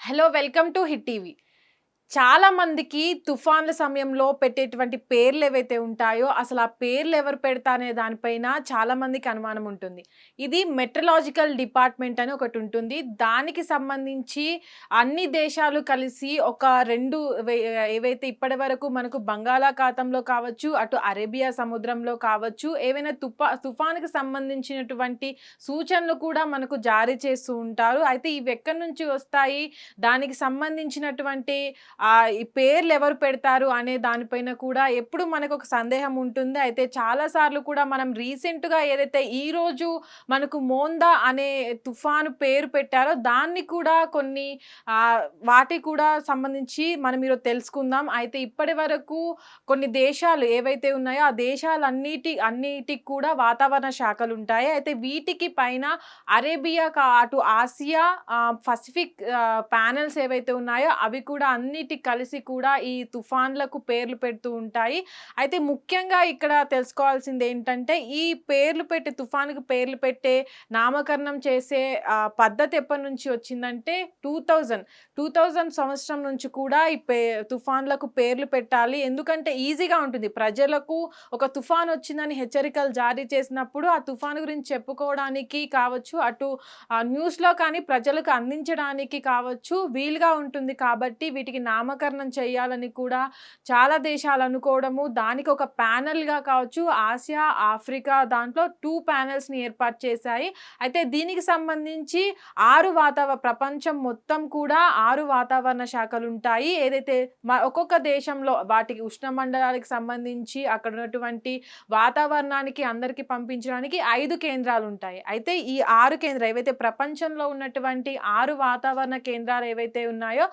Hello welcome to hit TV. చాలా మందికి తుఫాన్ల సమయంలో పెట్టేటువంటి పేర్లు ఏవైతే ఉంటాయో అసలు ఆ పేర్లు ఎవరు పెడతా అనే దానిపైన చాలా మందికి అనుమానం ఉంటుంది. ఇది మెట్రలాజికల్ డిపార్ట్మెంట్ అని ఒకటి ఉంటుంది. దానికి సంబంధించి అన్ని దేశాలు కలిసి ఒక రెండు ఏవైతే ఇప్పటి వరకు మనకు బంగాళాఖాతంలో కావచ్చు అటు అరేబియా సముద్రంలో కావచ్చు ఏవైనా తుఫా తుఫాన్కి సంబంధించినటువంటి సూచనలు కూడా మనకు జారీ చేస్తూ ఉంటారు. అయితే ఇవి ఎక్కడి నుంచి వస్తాయి? దానికి సంబంధించినటువంటి ఈ పేర్లు ఎవరు పెడతారు అనే దానిపైన కూడా ఎప్పుడు మనకు ఒక సందేహం ఉంటుంది. అయితే చాలా సార్లు కూడా మనం రీసెంట్గా ఏదైతే ఈ రోజు మనకు మోందా అనే తుఫాను పేరు పెట్టారో దాన్ని కూడా కొన్ని వాటి కూడా సంబంధించి మనం ఈరోజు తెలుసుకుందాం. అయితే ఇప్పటి వరకు కొన్ని దేశాలు ఏవైతే ఉన్నాయో ఆ దేశాలన్నిటి అన్నిటికి కూడా వాతావరణ శాఖలు ఉంటాయి. అయితే వీటికి పైన అరేబియా అటు ఆసియా పసిఫిక్ ప్యానెల్స్ ఏవైతే ఉన్నాయో అవి కూడా అన్నిటి కలిసి కూడా ఈ తుఫాన్లకు పేర్లు పెడుతూ ఉంటాయి. అయితే ముఖ్యంగా ఇక్కడ తెలుసుకోవాల్సింది ఏంటంటే ఈ పేర్లు పెట్టే తుఫాన్కి పేర్లు పెట్టే నామకరణం చేసే పద్ధతి ఎప్పటి నుంచి వచ్చిందంటే టూ థౌజండ్. టూ థౌజండ్ సంవత్సరం నుంచి కూడా ఈ పే తుఫాన్లకు పేర్లు పెట్టాలి. ఎందుకంటే ఈజీగా ఉంటుంది. ప్రజలకు ఒక తుఫాన్ వచ్చిందని హెచ్చరికలు జారీ చేసినప్పుడు ఆ తుఫాన్ గురించి చెప్పుకోవడానికి కావచ్చు అటు ఆ న్యూస్లో కానీ ప్రజలకు అందించడానికి కావచ్చు వీలుగా ఉంటుంది కాబట్టి వీటికి నామకరణం చేయాలని కూడా చాలా దేశాలు అనుకోవడము. దానికి ఒక ప్యానెల్గా కావచ్చు ఆసియా ఆఫ్రికా దాంట్లో టూ ప్యానెల్స్ని ఏర్పాటు చేశాయి. అయితే దీనికి సంబంధించి ఆరు వాతావరణ ప్రపంచం మొత్తం కూడా ఆరు వాతావరణ శాఖలు ఉంటాయి. ఏదైతే ఒక్కొక్క దేశంలో వాటికి ఉష్ణమండలానికి సంబంధించి అక్కడ ఉన్నటువంటి వాతావరణానికి అందరికీ పంపించడానికి ఐదు కేంద్రాలు ఉంటాయి. అయితే ఈ ఆరు కేంద్రాలు ఏవైతే ప్రపంచంలో ఉన్నటువంటి ఆరు వాతావరణ కేంద్రాలు ఏవైతే ఉన్నాయో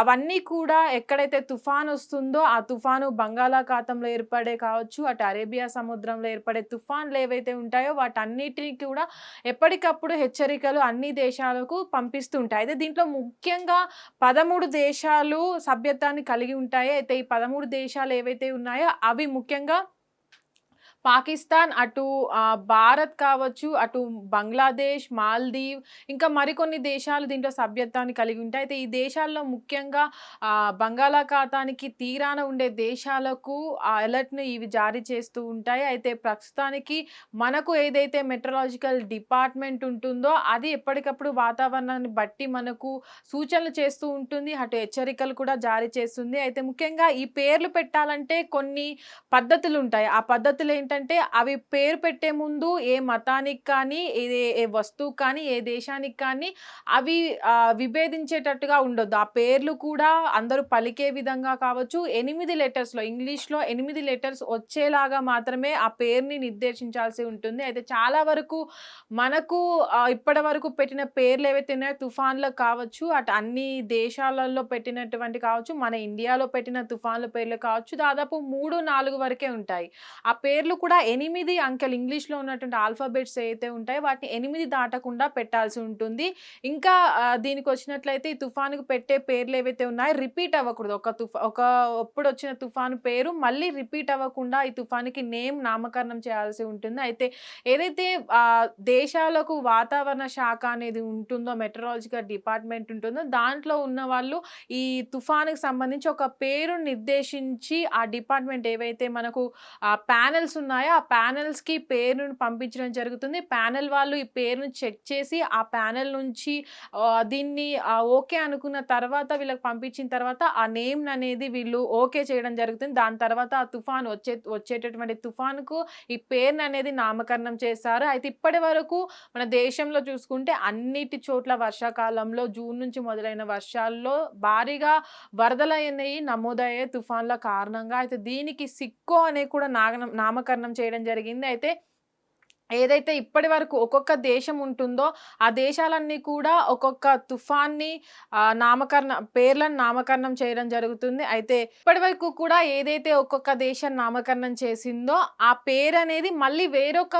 అవన్నీ కూడా ఎక్కడైతే తుఫాన్ వస్తుందో ఆ తుఫాను బంగాళాఖాతంలో ఏర్పడే కావచ్చు అటు అరేబియా సముద్రంలో ఏర్పడే తుఫాన్లు ఏవైతే ఉంటాయో వాటన్నిటిని కూడా ఎప్పటికప్పుడు హెచ్చరికలు అన్ని దేశాలకు పంపిస్తుంటాయి. అయితే దీంట్లో ముఖ్యంగా పదమూడు దేశాలు సభ్యత్వాన్ని కలిగి ఉంటాయి. అయితే ఈ పదమూడు దేశాలు ఏవైతే ఉన్నాయో అవి ముఖ్యంగా పాకిస్తాన్ అటు భారత్ కావచ్చు అటు బంగ్లాదేశ్ మాల్దీవ్ ఇంకా మరికొన్ని దేశాలు దీంట్లో సభ్యత్వాన్ని కలిగి ఉంటాయి. అయితే ఈ దేశాల్లో ముఖ్యంగా బంగాళాఖాతానికి తీరాన ఉండే దేశాలకు ఆ అలర్ట్ని ఇవి జారీ చేస్తూ ఉంటాయి. అయితే ప్రస్తుతానికి మనకు ఏదైతే మెట్రలాజికల్ డిపార్ట్మెంట్ ఉంటుందో అది ఎప్పటికప్పుడు వాతావరణాన్ని బట్టి మనకు సూచనలు చేస్తూ ఉంటుంది. అటు హెచ్చరికలు కూడా జారీ చేస్తుంది. అయితే ముఖ్యంగా ఈ పేర్లు పెట్టాలంటే కొన్ని పద్ధతులు ఉంటాయి. ఆ పద్ధతులు ఏంటంటే అవి పేరు పెట్టే ముందు ఏ మతానికి కానీ ఏ ఏ వస్తువు కానీ ఏ దేశానికి కానీ అవి విభేదించేటట్టుగా ఉండొద్దు. ఆ పేర్లు కూడా అందరూ పలికే విధంగా కావచ్చు. ఎనిమిది లెటర్స్లో ఇంగ్లీష్లో ఎనిమిది లెటర్స్ వచ్చేలాగా మాత్రమే ఆ పేరుని నిర్దేశించాల్సి ఉంటుంది. అయితే చాలా వరకు మనకు ఇప్పటి వరకు పెట్టిన పేర్లు ఏవైతే ఉన్నాయో తుఫాన్లకు కావచ్చు అటు అన్ని దేశాలలో పెట్టినటువంటి కావచ్చు మన ఇండియాలో పెట్టిన తుఫాన్ల పేర్లు కావచ్చు దాదాపు మూడు నాలుగు వరకే ఉంటాయి. ఆ పేర్లు కూడా ఎనిమిది అంకెలు ఇంగ్లీష్లో ఉన్నటువంటి ఆల్ఫాబెట్స్ ఏవైతే ఉంటాయో వాటిని ఎనిమిది దాటకుండా పెట్టాల్సి ఉంటుంది. ఇంకా దీనికి వచ్చినట్లయితే ఈ తుఫానుకు పెట్టే పేర్లు ఏవైతే ఉన్నాయో రిపీట్ అవ్వకూడదు. ఒక తుఫా ఒక అప్పుడు వచ్చిన తుఫాను పేరు మళ్ళీ రిపీట్ అవ్వకుండా ఈ తుఫానికి నేమ్ నామకరణం చేయాల్సి ఉంటుంది. అయితే ఏదైతే దేశాలకు వాతావరణ శాఖ అనేది ఉంటుందో మెట్రాలజికల్ డిపార్ట్మెంట్ ఉంటుందో దాంట్లో ఉన్న వాళ్ళు ఈ తుఫాన్కి సంబంధించి ఒక పేరు నిర్దేశించి ఆ డిపార్ట్మెంట్ ఏవైతే మనకు ఆ ఉన్న ఉన్నాయో? ఆ ప్యానెల్స్కి పేరును పంపించడం జరుగుతుంది. ప్యానెల్ వాళ్ళు ఈ పేరును చెక్ చేసి ఆ ప్యానెల్ నుంచి దీన్ని ఓకే అనుకున్న తర్వాత వీళ్ళకి పంపించిన తర్వాత ఆ నేమ్ అనేది వీళ్ళు ఓకే చేయడం జరుగుతుంది. దాని తర్వాత ఆ తుఫాన్ వచ్చే వచ్చేటటువంటి తుఫాన్కు ఈ పేరును అనేది నామకరణం చేస్తారు అయితే ఇప్పటి వరకు మన దేశంలో చూసుకుంటే అన్నిటి చోట్ల వర్షాకాలంలో జూన్ నుంచి మొదలైన వర్షాల్లో భారీగా వరదలైనవి నమోదయ్యే తుఫాన్ల కారణంగా. అయితే దీనికి సిక్కో అనే కూడా నాగనం నామకరణం చేయడం జరిగింది. అయితే ఏదైతే ఇప్పటి వరకు ఒక్కొక్క దేశం ఉంటుందో ఆ దేశాలన్నీ కూడా ఒక్కొక్క తుఫాన్ని నామకరణ పేర్లను నామకరణం చేయడం జరుగుతుంది. అయితే ఇప్పటి వరకు కూడా ఏదైతే ఒక్కొక్క దేశం నామకరణం చేసిందో ఆ పేరు అనేది మళ్ళీ వేరొక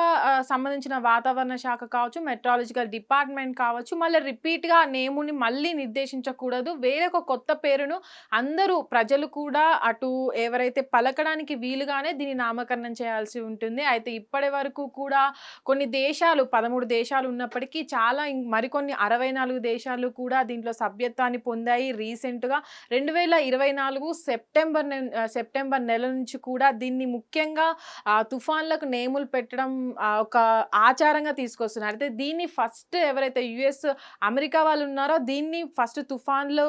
సంబంధించిన వాతావరణ శాఖ కావచ్చు మెట్రాలజికల్ డిపార్ట్మెంట్ కావచ్చు మళ్ళీ రిపీట్గా నేముని మళ్ళీ నిర్దేశించకూడదు. వేరొక కొత్త పేరును అందరూ ప్రజలు కూడా అటు ఎవరైతే పలకడానికి వీలుగానే దీన్ని నామకరణం చేయాల్సి ఉంటుంది. అయితే ఇప్పటి వరకు కూడా కొన్ని దేశాలు పదమూడు దేశాలు ఉన్నప్పటికీ చాలా మరికొన్ని అరవై నాలుగు దేశాలు కూడా దీంట్లో సభ్యత్వాన్ని పొందాయి రీసెంట్గా. రెండు వేల ఇరవై నాలుగు సెప్టెంబర్ నె- సెప్టెంబర్ నెల నుంచి కూడా దీన్ని ముఖ్యంగా ఆ, తుఫాన్లకు నేములు పెట్టడం ఒక ఆచారంగా తీసుకొస్తున్నారు. అయితే దీన్ని ఫస్ట్ ఎవరైతే యుఎస్ అమెరికా వాళ్ళు ఉన్నారో దీన్ని ఫస్ట్ తుఫాన్లు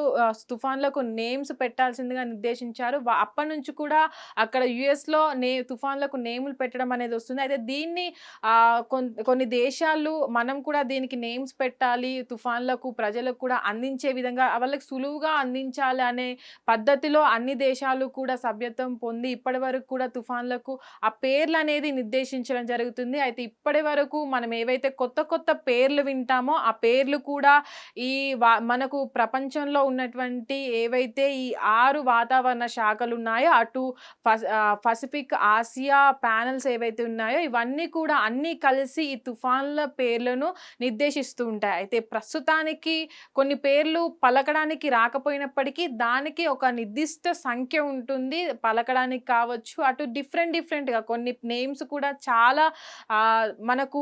తుఫాన్లకు నేమ్స్ పెట్టాల్సిందిగా నిర్దేశించారు. అప్పటి నుంచి కూడా అక్కడ యుఎస్లో నే తుఫాన్లకు నేములు పెట్టడం అనేది వస్తుంది. అయితే దీన్ని ఆ, కొన్ని దేశాలు మనం కూడా దీనికి నేమ్స్ పెట్టాలి తుఫాన్లకు ప్రజలకు కూడా అందించే విధంగా వాళ్ళకి సులువుగా అందించాలి అనే పద్ధతిలో అన్ని దేశాలు కూడా సభ్యత్వం పొంది ఇప్పటి వరకు కూడా తుఫాన్లకు ఆ పేర్లు అనేది నిర్దేశించడం జరుగుతుంది. అయితే ఇప్పటి వరకు మనం ఏవైతే కొత్త కొత్త పేర్లు వింటామో ఆ పేర్లు కూడా ఈ వా మనకు ప్రపంచంలో ఉన్నటువంటి ఏవైతే ఈ ఆరు వాతావరణ శాఖలు ఉన్నాయో అటు పసిఫిక్ ఆసియా ప్యానల్స్ ఏవైతే ఉన్నాయో ఇవన్నీ కూడా అన్ని కలిసి ఈ తుఫాన్ల పేర్లను నిర్దేశిస్తూ ఉంటాయి. అయితే ప్రస్తుతానికి కొన్ని పేర్లు పలకడానికి రాకపోయినప్పటికీ దానికి ఒక నిర్దిష్ట సంఖ్య ఉంటుంది. పలకడానికి కావచ్చు అటు డిఫరెంట్ డిఫరెంట్గా కొన్ని నేమ్స్ కూడా చాలా మనకు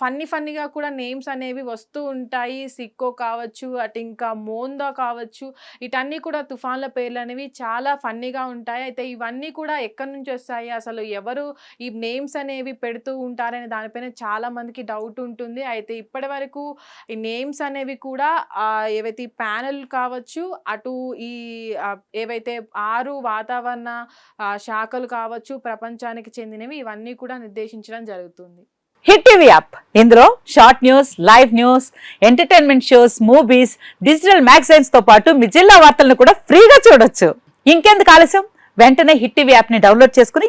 ఫన్నీ ఫన్నీగా కూడా నేమ్స్ అనేవి వస్తూ ఉంటాయి. సిక్కో కావచ్చు అటు ఇంకా మోందా కావచ్చు ఇటన్నీ కూడా తుఫాన్ల పేర్లు అనేవి చాలా ఫన్నీగా ఉంటాయి. అయితే ఇవన్నీ కూడా ఎక్కడి నుంచి వస్తాయి? అసలు ఎవరు ఈ నేమ్స్ అనేవి పెడుతూ ఉంటారనే దానిపైన చాలా మందికి డౌట్ ఉంటుంది. అయితే ఇప్పటి వరకు ఈ నేమ్స్ అనేవి కూడా ఏవైతే ప్యానెల్ కావచ్చు అటు ఈ ఏవైతే ఆరు వాతావరణ శాఖలు కావచ్చు ప్రపంచానికి చెందినవి ఇవన్నీ కూడా నిర్దేశించడం జరుగుతుంది. Hit TV app. ఇందులో short news live news entertainment shows movies digital మ్యాగజైన్స్తో పాటు మీ జిల్లా వార్తలను కూడా ఫ్రీగా చూడొచ్చు. ఇంకెందుకు ఆలస్యం? వెంటనే హిట్ టీవీ యాప్ని డౌన్లోడ్ చేసుకుని